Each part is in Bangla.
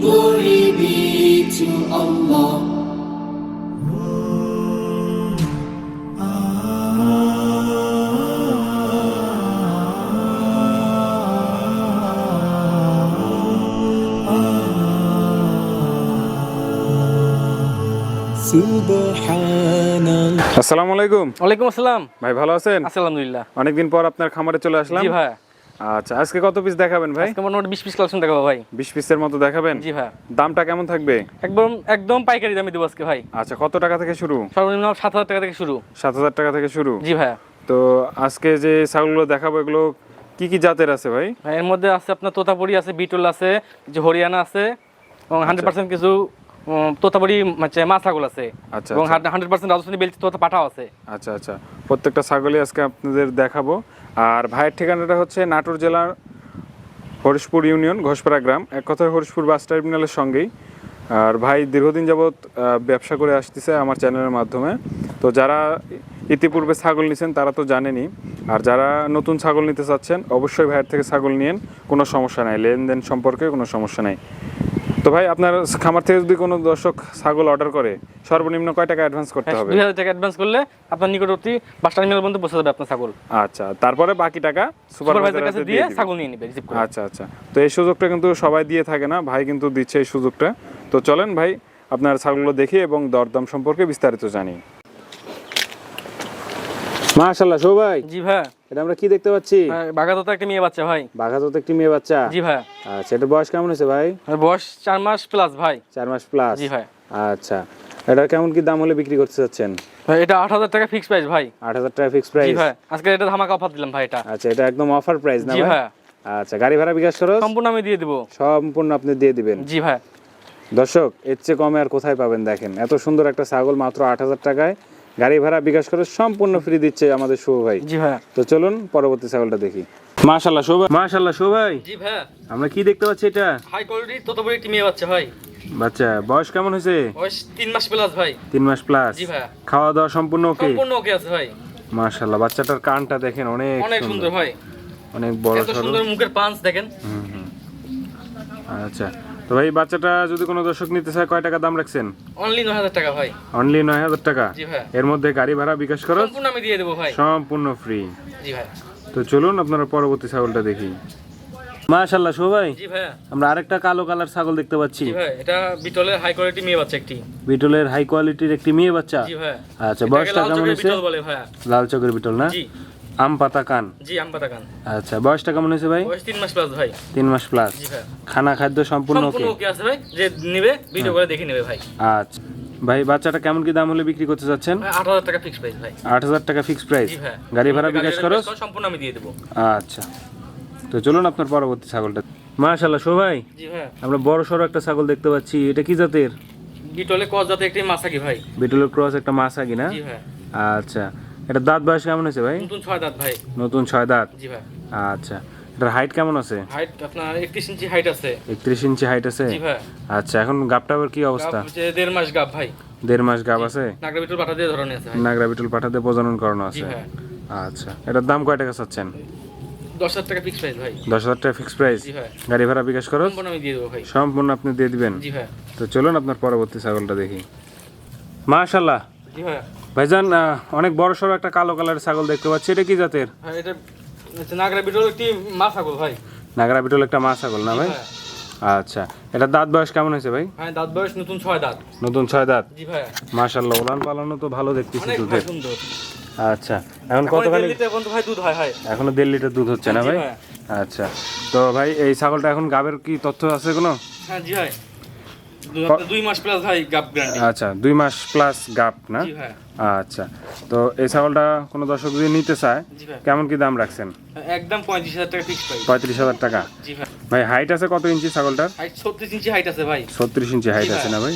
Glory be to Allah. আসসালামু আলাইকুম। ওয়ালাইকুম আসসালাম। ভাই ভালো আছেন? আছি আলহামদুলিল্লাহ। অনেকদিন পর আপনার খামারে চলে আসলাম। জি ভাই। আচ্ছা আজকে কত পিস দেখাবেন ভাই? আজকে মোটামুটি বিশ পিস কালেকশন দেখাবো ভাই। বিশ পিসের মতো দেখাবেন? জি ভাই। দামটা কেমন থাকবে? একদম একদম পাইকারি দামে দেবো আজকে ভাই। আচ্ছা কত টাকা থেকে শুরু? সর্বনিম্ন সাত হাজার টাকা থেকে শুরু। সাত হাজার টাকা থেকে শুরু? জি ভাই। তো আজকে যে ছাগলগুলো দেখাবো এগুলো কি কি জাতের আছে ভাই? ভাই, এর মধ্যে আছে আপনার তোতাপুরি আছে বিটল আছে যে হরিয়ানা আছে এবং হান্ড্রেড পার্সেন্ট কিছু উম, মানে মা ছাগল আছে। আচ্ছা, এবং আচ্ছা। হান্ড্রেড পার্সেন্ট রাজস্থানী বেলচি তোতা পাঠাও আছে। আচ্ছা আচ্ছা। প্রত্যেকটা ছাগলই আজকে আপনাদের দেখাবো। আর ভাইয়ের ঠিকানাটা হচ্ছে নাটোর জেলার হরিশপুর ইউনিয়ন ঘোষপাড়া গ্রাম। এক কথায় হরিশপুর বাস টার্মিনালের সঙ্গেই। আর ভাই দীর্ঘদিন যাবৎ ব্যবসা করে আসতেছে আমার চ্যানেলের মাধ্যমে। তো যারা ইতিপূর্বে ছাগল নিছেন তারা তো জানেনই। আর যারা নতুন ছাগল নিতে চাচ্ছেন অবশ্যই ভাইয়ের থেকে ছাগল নিয়েন। কোনো সমস্যা নাই। লেনদেন সম্পর্কে কোনো সমস্যা নাই। তো ভাই আপনার খামার থেকে যদি কোনো দর্শক ছাগল অর্ডার করে সর্বনিম্ন কয় টাকা অ্যাডভান্স করতে হবে? দুই হাজার টাকা অ্যাডভান্স করলে আপনার নিকটবর্তী বাস টার্মিনাল পর্যন্ত পৌঁছে যাবে আপনার ছাগল। আচ্ছা তারপরে বাকি টাকা সুপারভাইজার সুপারভাইজার কাছে দিয়ে ছাগল নিয়ে নেবে রিসিভ করে। আচ্ছা আচ্ছা। তো এই সুযোগটা কিন্তু সবাই দিয়ে থাকে না ভাই কিন্তু দিচ্ছে এই সুযোগটা। তো চলেন ভাই আপনার ছাগলগুলো দেখি এবং দরদাম সম্পর্কে বিস্তারিত জানি। মাশাল্লাহ সবাই জি ভাই। এটা আমরা কি দেখতে পাচ্ছি? একটা মেয়ে বাচ্চা ভাই। একটি মেয়ে বাচ্চা। জি ভাই। আচ্ছা এটা বয়স কেমন হয়েছে ভাই? বয়স চার মাস প্লাস ভাই। চার মাস প্লাস জি ভাই। আচ্ছা এটা কেমন কি দাম হলে বিক্রি করতে চাচ্ছেন? ভাই এটা আট হাজার টাকা ফিক্স প্রাইস ভাই। আট হাজার টাকা ফিক্স জি ভাই আজকে এটা ধামাকা অফার দিলাম ভাই এটা। আচ্ছা এটা একদম অফার প্রাইস না জি ভাই? ভাই। আচ্ছা গাড়ি ভাড়া বিকাশ খরচ? সম্পূর্ণ আমি দিয়ে দেবো। সম্পূর্ণ আপনি দিয়ে দিবেন। জি ভাই। দর্শক এর চেয়ে কমে আর কোথায় পাবেন দেখেন। এত সুন্দর একটা ছাগল মাত্র আট হাজার টাকায়। গাড়ি ভাড়া বিকাশ করে সম্পূর্ণ ফ্রি দিচ্ছে আমাদের শুভ ভাই। জি ভাই তো চলুন পরবর্তী ছাগলটা দেখি। মাশাল্লাহ শুভ মাশাল্লাহ শুভ ভাই। জি ভাই আমরা কি দেখতে পাচ্ছি এটা? হাই কোয়ালিটি একটি মেয়ে বাচ্চা ভাই। বাচ্চা বয়স কেমন হয়েছে? বয়স তিন মাস প্লাস ভাই। তিন মাস প্লাস জি ভাই খাওয়া দাওয়া সম্পূর্ণ ওকে সম্পূর্ণ ওকে আছে ভাই। মাশাল্লাহ বাচ্চাটার কানটা দেখেন অনেক অনেক সুন্দর। ভাই। অনেক বড় সুন্দর মুখের পাঁচ দেখেন। হুম, হুম। আচ্ছা। তো ভাই বাচ্চাটা যদি কোনো দর্শক নিতে চায় কয় টাকা দাম রাখছেন? অনলি নয় হাজার টাকা ভাই। অনলি নয় হাজার টাকা? জি ভাই। এর মধ্যে গাড়ি ভাড়া বিকাশ খরচ? সম্পূর্ণ আমি দিয়ে দেবো ভাই। সম্পূর্ণ ফ্রি জি ভাই। তো চলুন আপনারা পরবর্তী ছাগলটা দেখি। মাশাল্লাহ শোভাই জি ভাই। আমরা আরেকটা কালো কালার ছাগল দেখতে পাচ্ছি। জি ভাই এটা বিটলের হাই কোয়ালিটি মেয়ে বাচ্চা একটি। বিটলের হাই কোয়ালিটির একটি মেয়ে বাচ্চা? জি ভাই। আচ্ছা বয়সটা কেমন হয়েছে? বিটল বলে ভাই লাল চকের বিটল না? জি। আম পাতা কান? জি আমপাতা কান। আচ্ছা বয়সটা কেমন হয়েছে ভাই? বয়স তিন মাস প্লাস ভাই। তিন মাস প্লাস জি ভাই। খানা খাদ্য সম্পূর্ণ ওকে সম্পূর্ণ ওকে আছে ভাই। যে নিবে ভিডিও করে দেখে নেবে ভাই। আচ্ছা। ভাই বাচ্চাটা কেমন কি দাম হলে বিক্রি করতে আট হাজার টাকা ফিক্স প্রাইস ভাই। আট হাজার টাকা ফিক্স প্রাইস জি ভাই। গাড়ি ভাড়া বিকাশ খরচ? সম্পূর্ণ আমি দিয়ে দেবো। আচ্ছা। তো চলুন আপনার পরবর্তী ছাগলটা। মাশাল্লাহ শোভাই জি ভাই। আমরা বড় সড়ো একটা ছাগল দেখতে পাচ্ছি। এটা কি জাতের? বিটলে কস জাতে একটি মাসাকি ভাই। বিটলের ক্রস একটা মাছ আগে না? জি ভাই। আচ্ছা। এটা দাঁত বয়স কেমন আছে ভাই? নতুন ছয় দাঁত ভাই। নতুন ছয় দাঁত? জি ভাই। আচ্ছা এটার হাইট কেমন আছে? হাইট আপনার একত্রিশ ইঞ্চি হাইট আছে। একত্রিশ ইঞ্চি হাইট আছে? জি ভাই। আচ্ছা এখন গাবটার কি অবস্থা? দেড় মাস গাব ভাই। দেড় মাস গাব আছে? নাগরা বিটল পাঠা দিয়ে ধরনের আছে নাগরা বিটল পাঠাতে প্রজনন করানো জি আছে আচ্ছা এটার দাম কয় টাকা চাচ্ছেন? দশ হাজার টাকা ফিক্স প্রাইস ভাই। দশ হাজার টাকা ফিক্স প্রাইস গাড়ি ভাড়া বিকাশ খরচ? সম্পূর্ণ আমি দিয়ে দেবো ভাই। সম্পূর্ণ আপনি দিয়ে দিবেন? জি ভাই। তো চলুন আপনার পরবর্তী ছাগলটা দেখি। মাশাল্লাহ জি ভাই। ভাইজান অনেক বড় সড়ো একটা কালো কালারের ছাগল দেখতে পাচ্ছি। এটা কি জাতের? এটা নাগরা বিটল একটি মা ছাগল ভাই। নাগরা বিটল একটা মা ছাগল না ভাই? ভাই। আচ্ছা এটা দাঁত বয়স কেমন হয়েছে ভাই? হ্যাঁ দাঁত বয়স নতুন ছয় দাঁত। নতুন ছয় দাঁত? জি ভাই। মাশাল্লাহ ওলান পালানো তো ভালো দেখতেছি দুধের। সুন্দর। আচ্ছা এখন এখন কতখানি দেড় লিটার ভাই দুধ হয় হয় এখনও দেড় লিটার দুধ হচ্ছে না ভাই। আচ্ছা তো ভাই এই ছাগলটা এখন গাবের কি তথ্য আছে কোনো? হ্যাঁ জি ভাই। দুই মাস প্লাস ভাই গাব গ্যারান্টি আচ্ছা দুই মাস প্লাস গাপ না? আচ্ছা তো এই ছাগলটা কোনো দর্শক যদি নিতে চায় কেমন কি দাম রাখছেন? একদম পঁয়ত্রিশ হাজার টাকা ফিক্স প্রাইস পঁয়ত্রিশ হাজার টাকা। ভাই ভাই হাইট আছে কত ইঞ্চি ছাগলটার? হাইট ছত্রিশ ইঞ্চি হাইট আছে ভাই। ছত্রিশ ইঞ্চি হাইট আছে না ভাই?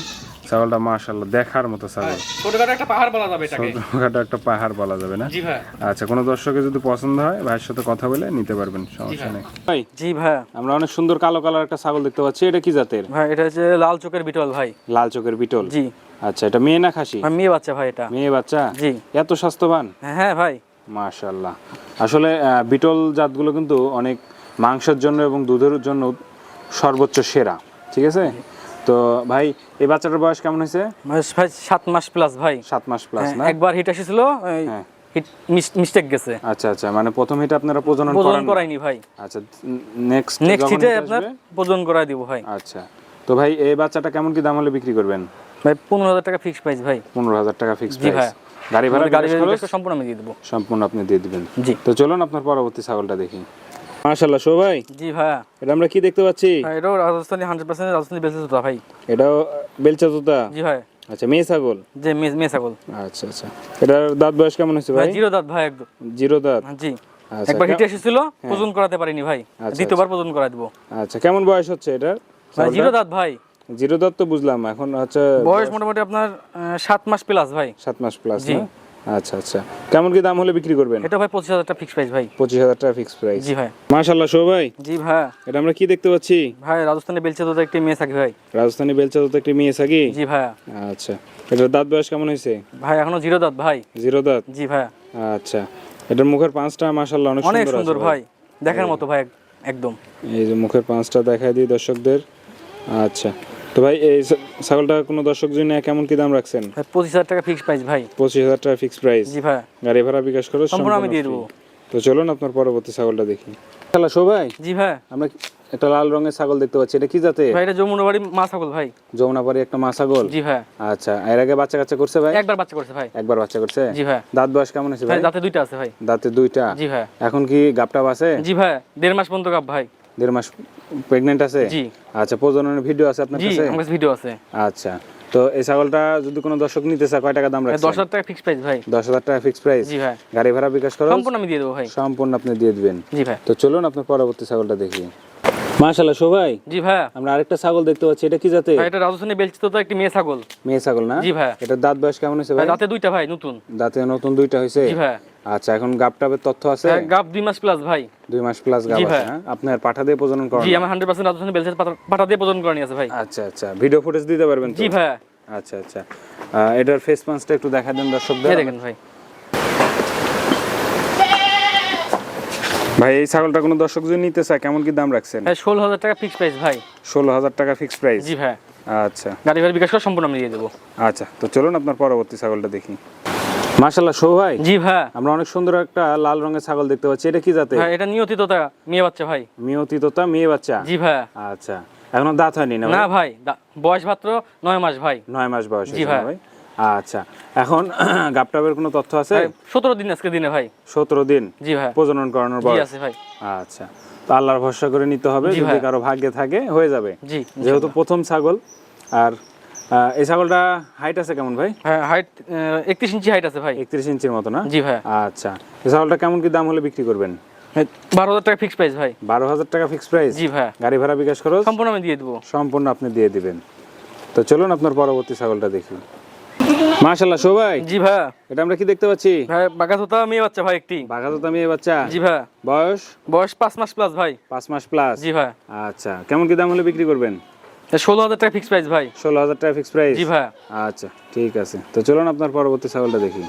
ছাগলটা মাশাল্লাহ দেখার মতো ছাগল। ছোটখাটো একটা পাহাড় বলা যাবে এটাকে। ছোটখাটো একটা পাহাড় বলা যাবে না? জি ভাই। আচ্ছা কোনো দর্শকের যদি পছন্দ হয় ভাইয়ের সাথে কথা বলে নিতে পারবেন সমস্যা হ্যাঁ। নেই। ভাই জি ভাই। আমরা অনেক সুন্দর কালো কালার একটা ছাগল দেখতে পাচ্ছি। এটা কি জাতের? ভাই এটা হচ্ছে লাল চোখের বিটল ভাই। লাল চোখের বিটল। জি। আচ্ছা এটা মেয়ে না খাসি? মেয়ে বাচ্চা ভাই এটা। মেয়ে বাচ্চা? জি। এত স্বাস্থ্যবান? হ্যাঁ, হ্যাঁ ভাই। মাশাল্লাহ আসলে বিটল জাতগুলো কিন্তু অনেক মাংসের জন্য এবং দুধের জন্য সর্বোচ্চ সেরা। ঠিক আছে? তো ভাই এই বাচ্চাটার বয়স কেমন হয়েছে? ভাই সাত মাস প্লাস ভাই। সাত মাস প্লাস হ্যাঁ, না? একবার হিট এসেছিল। মিস্টেক গেছে। আচ্ছা আচ্ছা মানে প্রথম হিটে আপনারা প্রজনন প্রজনন করাইনি ভাই। আচ্ছা নেক্সট নেক্সট হিটে আপনার প্রজনন করাই দিব ভাই। আচ্ছা তো ভাই এই বাচ্চাটা কেমন কি দাম হলে বিক্রি করবেন? ভাই পনেরো হাজার টাকা ফিক্স প্রাইস ভাই। পনেরো হাজার টাকা ফিক্স প্রাইস গাড়ি ভাড়া গাড়ি সম্পূর্ণ আমি দিয়ে দেবো। সম্পূর্ণ আপনি দিয়ে দিবেন। জি। তো চলুন আপনার পরবর্তী ছাগলটা দেখি। শো ভাই। জি ভাইয়া। এটা আমরা কি দেখতে পাচ্ছি? হ্যাঁ, এটাও রাজস্থানি হান্ড্রেড পার্সেন্ট রাজস্থানি বেসে জুতা ভাই। এটাও বেলচা তোতা জি ভাই। আচ্ছা মেয়ে ছাগল? যে মেয়ে ছাগল। আচ্ছা আচ্ছা। এটার দাঁত বয়স কেমন ভাই? জিরো দাঁত ভাই একদম। জিরো দাঁত? জি। আচ্ছা একবার হিটে এসেছিল প্রজন করাতে পারিনি ভাই। আচ্ছা, দ্বিতীয়বার প্রজন করাই দেবো। আচ্ছা কেমন বয়স হচ্ছে এটার? ভাই জিরো দাঁত ভাই। জিরো দাঁত তো বুঝলাম এখন হচ্ছে বয়স মোটামুটি আপনার সাত মাস প্লাস ভাই। সাত মাস প্লাস জি। আচ্ছা আচ্ছা। কেমন কি দাম হলে বিক্রি করবেন? এটা ভাই পঁচিশ হাজার টাকা ফিক্স প্রাইস ভাই। পঁচিশ হাজার টাকা ফিক্স প্রাইস জি ভাই। মাশাল্লাহ শো ভাই। জি ভাই। এটা আমরা কি দেখতে পাচ্ছি? ভাই রাজস্থানে বেলছে তো একটি মেয়ে থাকি ভাই। রাজস্থানী বেলচা তো একটি মেয়ে সাকি জি ভাই। আচ্ছা। এটার দাঁত বয়স কেমন হয়েছে? ভাই এখনও জিরো দাঁত ভাই। জিরো দাঁত? জি ভাই। আচ্ছা। এটার মুখের পাঁচটা মাশাল্লাহ অনেক অনেক সুন্দর সুন্দর ভাই। দেখার মতো ভাই একদম। এই যে মুখের পাঁচটা দেখাই দিই দর্শকদের। আচ্ছা। তো ভাই এই ছাগলটা কোনো দর্শক জন্য কেমন কি দাম রাখছেন? ভাই পঁচিশ হাজার টাকা ফিক্স প্রাইস ভাই। পঁচিশ হাজার টাকা ফিক্স প্রাইস জি ভাই। গাড়ি ভাড়া বিকাশ খরচ সম্পূর্ণ আমি দিয়ে। দেবো। তো চলুন আপনার পরবর্তী ছাগলটা দেখি। খেলা ভাই? জি ভাই। আমরা একটা লাল রঙের ছাগল দেখতে পাচ্ছি। এটা কি জাতে? ভাই এটা যমুনা বাড়ি মা ছাগল ভাই। যমুনাপাড়ি একটা মা ছাগল? জি ভাই। আচ্ছা এর আগে বাচ্চা কাচ্চা করছে ভাই? একবার বাচ্চা করছে ভাই। একবার বাচ্চা করছে? জি ভাই। দাঁত বয়স কেমন আছে ভাই দাঁতে দুইটা আছে ভাই। দাঁতে দুইটা? জি ভাই। এখন কি গাপটা আছে? জি ভাই দেড় মাস পর্যন্ত গাব ভাই। দেড় মাস আছে? জি। আচ্ছা প্রজননের ভিডিও আছে আপনার কাছে? আমার কাছে ভিডিও আছে। আচ্ছা তো এই ছাগলটা যদি কোনো দর্শক নিতে চায় কয় টাকা দাম রাখছেন? টাকা ফিক্স প্রাইস ভাই। টাকা ফিক্স প্রাইস জি ভাই। গাড়ি ভাড়া বিকাশ খরচ? সম্পূর্ণ আমি দিয়ে দেবো ভাই। সম্পূর্ণ আপনি দিয়ে দিবেন। জি ভাই। তো চলুন আপনার পরবর্তী ছাগলটা দেখি। মাশাল্লাহ শোভাই। জি ভাই। আমরা আরেকটা ছাগল দেখতে পাচ্ছি এটা কি জাতে ভাই এটা রাজস্থানে বেলছে তো একটি মেয়ে ছাগল। মেয়ে ছাগল না? জি ভাই। এটার দাঁত বয়স কেমন হয়েছে ভাই ভাই? দাঁতে দুইটা ভাই নতুন। দাঁতে নতুন দুইটা হয়েছে? জি ভাই। আচ্ছা এখন গাপটাবের তথ্য আছে? ভাই, গাব দুই মাস প্লাস ভাই। দুই মাস প্লাস গাপ আছে। হ্যাঁ? আপনার পাঠা দিয়ে প্রজনন করেন। জি আমার হান্ড্রেড পার্সেন্ট রাজস্থানে বেলছে পাটা দিয়ে প্রজন করে নিয়ে আছে ভাই। আচ্ছা আচ্ছা। ভিডিও ফুটেজ দিতে পারবেন তো? জি ভাই। আচ্ছা আচ্ছা। এটার ফেস পাঁচটা একটু দেখা দেন দর্শকদের। দেখেন ভাই। ভাই এই ছাগলটা কোনো দর্শক যদি নিতে চায় কেমন কি দাম রাখছেন? ভাই ষোলো হাজার টাকা ফিক্স প্রাইস ভাই। ষোলো হাজার টাকা ফিক্স প্রাইস জি ভাই। আচ্ছা। গাড়ি ভাড়া বিকাশ করে সম্পূর্ণ আমি দিয়ে দেবো। আচ্ছা তো চলুন আপনার পরবর্তী ছাগলটা দেখি। মাশাল্লাহ শো ভাই? জি ভাই। আমরা অনেক সুন্দর একটা লাল রঙের ছাগল দেখতে পাচ্ছি। এটা কি জাতে ভাই এটা নিয়তিততা মেয়ে বাচ্চা ভাই। মিয়তি তোতা মেয়ে বাচ্চা? জি ভাই। আচ্ছা। এখনও দাঁত হয়নি না না ভাই? বয়স মাত্র নয় মাস ভাই। নয় মাস বয়স জি ভাই। আচ্ছা। এখন গাপটাবের কোনো তথ্য আছে? ভাই সতেরো দিন আজকে দিনে ভাই। সতেরো দিন? জি ভাই। প্রজনন করানোর জি আছে ভাই। আচ্ছা। তো আল্লাহর ভরসা করে নিতে হবে। যদি কারও ভাগ্যে থাকে হয়ে যাবে। জি যেহেতু প্রথম ছাগল আর এই ছাগলটা হাইট আছে কেমন ভাই? হ্যাঁ হাইট একত্রিশ ইঞ্চি হাইট আছে ভাই। একত্রিশ ইঞ্চির মতো না? জি ভাই। আচ্ছা এই ছাগলটা কেমন কি দাম হলে বিক্রি করবেন? বারো হাজার টাকা ফিক্স প্রাইস ভাই। বারো হাজার টাকা ফিক্স প্রাইস জি ভাই। গাড়ি ভাড়া বিকাশ খরচ? সম্পূর্ণ আমি দিয়ে দেবো। সম্পূর্ণ আপনি দিয়ে দিবেন। তো চলুন আপনার পরবর্তী ছাগলটা দেখি। মাশাল্লাহ সবাই জি ভাই। এটা আমরা কি দেখতে পাচ্ছি? ভাই বাগাসোতা মেয়ে বাচ্চা ভাই একটি। বাঘাততা মেয়ে বাচ্চা? জি ভাই। বয়স? বয়স পাঁচ মাস প্লাস ভাই। পাঁচ মাস প্লাস জি ভাই। আচ্ছা কেমন কি দাম হলে বিক্রি করবেন? ষোলো হাজার টাকা ফিক্স প্রাইস ভাই। ষোলো হাজার টাকা ফিক্স প্রাইস জি ভাই। আচ্ছা ঠিক আছে। তো চলুন আপনার পরবর্তী ছাগলটা দেখি।